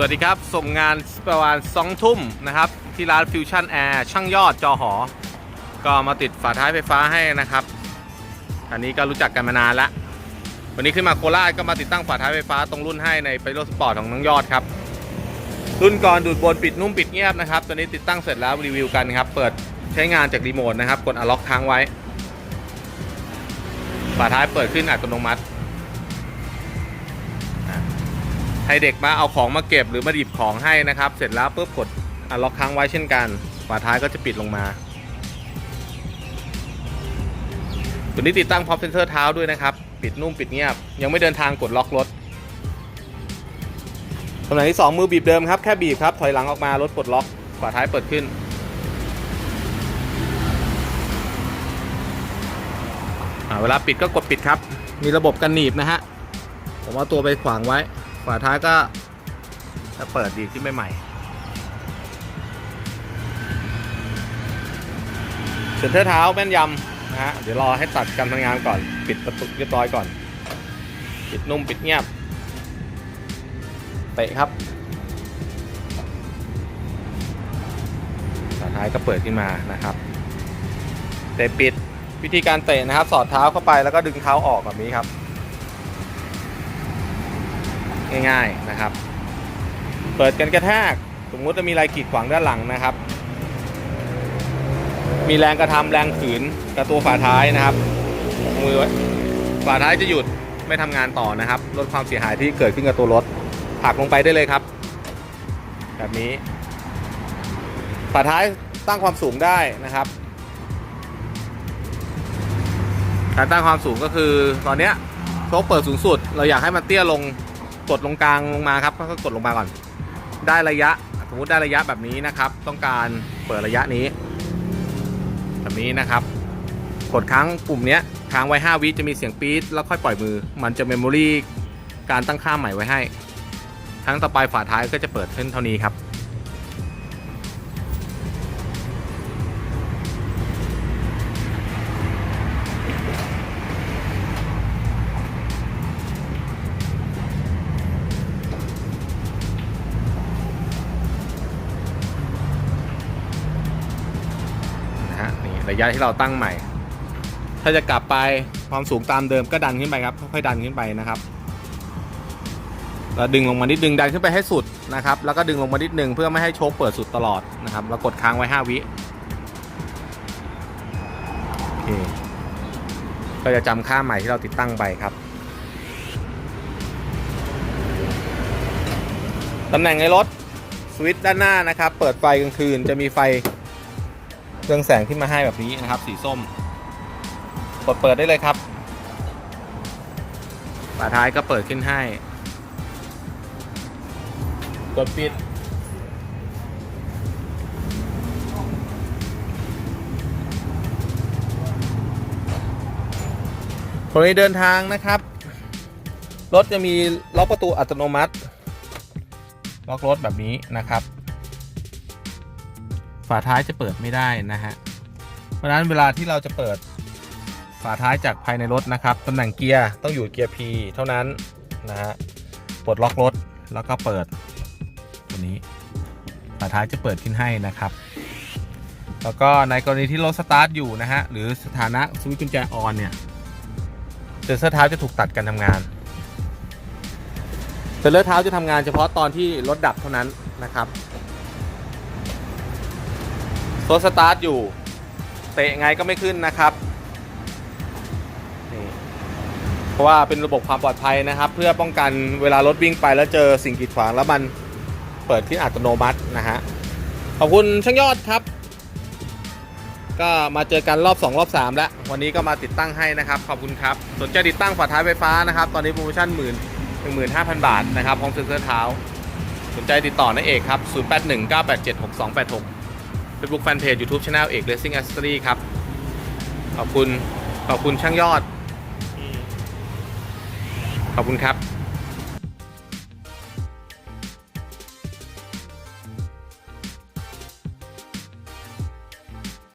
วัสดีครับ ส่งงานประมาณสองทุ่มนะครับ ที่ร้านฟิวชั่นแอร์ช่างยอดจอหอ ก็มาติดฝาท้ายไฟฟ้าให้นะครับ อันนี้ก็รู้จักกันมานานละวันนี้ขึ้นมาโคราชก็มาติดตั้งฝาท้ายไฟฟ้าตรงรุ่นให้ในไปโรสปอร์ตของน้องยอดครับ รุ่นก่อนดูดบนปิดนุ่มปิดเงียบนะครับตัวนี้ติดตั้งเสร็จแล้วรีวิวกันครับ เปิดใช้งานจากรีโมทนะครับ กดอะล็อกค้างไว้ ฝาท้ายเปิดขึ้นอัตโนมัติ ให้เด็กมาเอาของมาเก็บหรือมาหยิบของให้นะครับ เสร็จแล้วปุ๊บกดอะล็อกค้างไว้เช่นกันฝาท้ายก็จะปิดลงมาตัวนี้ติดตั้งพร้อมเซ็นเซอร์เท้าด้วยนะครับ ปิดนุ่มปิดเงียบ ยังไม่เดินทางกดล็อกรถตำแหน่งที่ 2 มือบีบเดิมครับ แค่บีบครับ ถอยหลังออกมารถปลดล็อกฝาท้ายเปิดขึ้น เวลาปิดก็กดปิดครับ มีระบบกันหนีบนะฮะ ผมเอาตัวไปขวางไว้ ฝาท้ายก็จะเปิดดีที่ไม่ใหม่เซ็นเตอร์เท้าแม่นยำนะฮะ เดี๋ยวรอให้ตัดการทำงานก่อน ปิดประตูเรียบร้อยก่อน ปิดนุ่มปิดเงียบ เตะครับฝาท้ายก็เปิดขึ้นมานะครับ เตะปิดวิธีการเตะนะครับ สอดเท้าเข้าไปแล้วก็ดึงเท้าออกแบบนี้ครับ ง่ายๆนะครับ เปิดกันกระแทกสมมติจะมีอะไรกีดขวางด้านหลังนะครับ มีแรงกระทำแรงขืนกับตัวฝาท้ายนะครับมือไว้ฝาท้ายจะหยุดไม่ทำงานต่อนะครับลดความเสียหายที่เกิดขึ้นกับตัวรถผลักลงไปได้เลยครับ แบบนี้ ฝาท้ายตั้งความสูงได้นะครับ การตั้งความสูงก็คือตอนเนี้ยโชคเปิดสูงสุด เราอยากให้มันเตี้ยลง กดลงกลางลงมาครับก็กดลงมาก่อน ได้ระยะสมมติได้ระยะแบบนี้นะครับ ต้องการเปิดระยะนี้ แบบนี้นะครับ กดค้างปุ่มเนี้ยค้างไว้ 5 วิจะมีเสียงปี๊ดแล้วค่อยปล่อยมือ มันจะเมมโมรีการตั้งค่าใหม่ไว้ให้ครั้งต่อไปฝาท้ายก็จะเปิดขึ้นเท่านี้ครับ ยะที่เราตั้งใหม่ ถ้าจะกลับไปความสูงตามเดิมก็ดันขึ้นไปครับค่อยๆดันขึ้นไปนะครับแล้วดึงลงมานิดดึงดันขึ้นไปให้สุดนะครับ แล้วก็ดึงลงมานิดนึงเพื่อไม่ให้โชคเปิดสุดตลอดนะครับ แล้วกดค้างไว้ 5 วิโอเคก็จะจำค่าใหม่ที่เราติดตั้งไปครับตำแหน่งในรถสวิตช์ด้านหน้านะครับ เปิดไฟกลางคืนจะมีไฟ เรื่องแสงขึ้นมาให้แบบนี้นะครับ สีส้มกดเปิดได้เลยครับฝาท้ายก็เปิดขึ้นให้ กดปิด กรณีเดินทางนะครับ รถจะมีล็อกประตูอัตโนมัติ ล็อกรถแบบนี้นะครับ ฝาท้ายจะเปิดไม่ได้นะฮะ เพราะนั้นเวลาที่เราจะเปิดฝาท้ายจากภายในรถนะครับตำแหน่งเกียร์ต้องอยู่เกียร์ P เท่านั้นนะฮะปลดล็อกรถแล้วก็เปิดตัวนี้ฝาท้ายจะเปิดขึ้นให้นะครับ แล้วก็ในกรณีที่รถสตาร์ทอยู่นะฮะหรือสถานะสวิตช์กุญแจออนเนี่ยเซนเซอร์เท้าจะถูกตัดการทำงานเซนเซอร์เท้าจะทำงานเฉพาะตอนที่รถดับเท่านั้นนะครับ รถสตาร์ทอยู่ เตะไงก็ไม่ขึ้นนะครับเพราะว่าเป็นระบบความปลอดภัยนะครับ เพื่อป้องกันเวลารถวิ่งไปแล้วเจอสิ่งกีดขวางแล้วมันเปิดขึ้นอัตโนมัตินะฮะขอบคุณช่างยอดครับ ก็มาเจอกันรอบ 2 รอบ 3 แล้ว วันนี้ก็มาติดตั้งให้นะครับ ขอบคุณครับ สนใจติดตั้งฝาท้ายไฟฟ้านะครับ ตอนนี้โปรโมชั่นหมื่นหนึ่งหมื่นห้าพันบาทนะครับพร้อมเซ็นเซอร์เท้า สนใจติดต่อนะเอกครับ 0 Facebook Fanpage YouTube Channel เอก Racing Accessory ครับ ขอบคุณ ขอบคุณช่างยอด ขอบคุณครับ